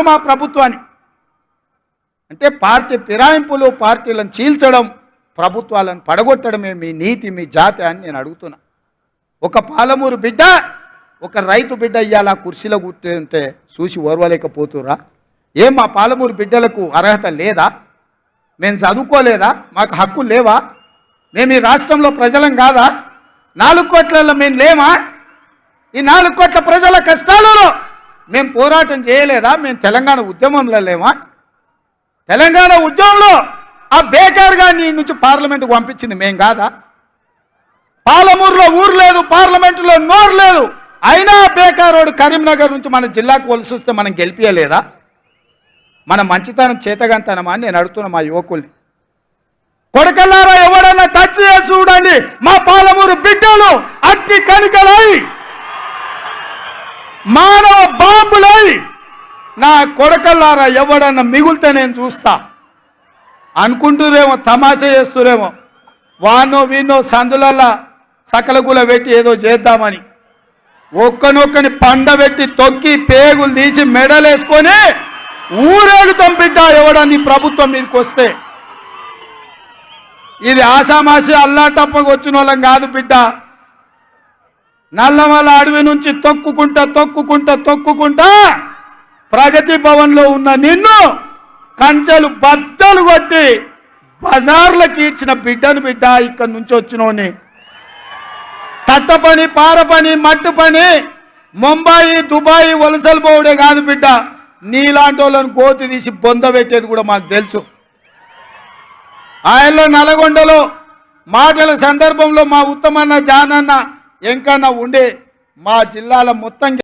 ఆపు మా ప్రభుత్వాన్ని. అంటే పార్టీ ఫిరాయింపులు పార్టీలను చీల్చడం ప్రభుత్వాలను పడగొట్టడమే మీ నీతి మీ జాతి అని నేను అడుగుతున్నా. ఒక పాలమూరు బిడ్డ ఒక రైతు బిడ్డ ఇయ్యాల కుర్చీలో కూర్చుంటే చూసి ఓర్వలేకపోతురా ఏం మా పాలమూరు బిడ్డలకు అర్హత లేదా? మేము చదువుకోలేదా? మాకు హక్కు లేవా? మేము ఈ రాష్ట్రంలో ప్రజలం కాదా? నాలుగు కోట్లలో మేము లేమా? ఈ నాలుగు కోట్ల ప్రజల కష్టాలలో మేము పోరాటం చేయలేదా? మేము తెలంగాణ ఉద్యమంలో లేమా? తెలంగాణ ఉద్యమంలో ఆ బేకార్ నీ నుంచి పార్లమెంట్కి పంపించింది మేం కాదా? పాలమూరులో ఊరు లేదు పార్లమెంటులో నోరు లేదు. అయినా బేకారోడు కరీంనగర్ నుంచి మన జిల్లాకు వలసి వస్తే మనం గెలిపించలేదా మన మంచితనం చేతగంతనమా నేను అడుగుతున్నా మా యువకుల్ని. కొడకల్లారా ఎవడన్నా టచ్ చేసి చూడండి. మా పాలమూరు బిడ్డలు అగ్ని కనికలై మానవ నా కొడకల్లారా ఎవడన్నా మిగులుతే నేను చూస్తా. అనుకుంటురేమో తమాషా చేస్తురేమో. వానో వీనో సందులల్లా సకలగుల పెట్టి ఏదో చేద్దామని. ఒక్కనొక్కని పండబెట్టి తొక్కి పేగులు తీసి మెడలేసుకొని ఊరేగుతాం బిడ్డ ఎవడని ప్రభుత్వం మీదకి వస్తే. ఇది ఆసామాసి అల్లాటప్పకు వచ్చిన వాళ్ళం కాదు బిడ్డ. నల్లమల అడవి నుంచి తొక్కుకుంటా తొక్కుకుంటా తొక్కుకుంటా ప్రగతి భవన్లో ఉన్న నిన్ను కంచెలు బద్దలు కొట్టి బజార్లకి ఇచ్చిన బిడ్డను బిడ్డ ఇక్కడి నుంచి వచ్చినోని తట్ట పని పార పని మట్టు పని ముంబాయి దుబాయ్ వలసలు పోవడే కాదు బిడ్డ. నీలాంటి వాళ్ళని గోతి తీసి బొంద పెట్టేది కూడా మాకు తెలుసు. ఆయనలో నల్గొండలో మాటల సందర్భంలో మా ఉత్తమన్న జానన్న ఎంకన్నా ఉండే మా జిల్లాల మొత్తం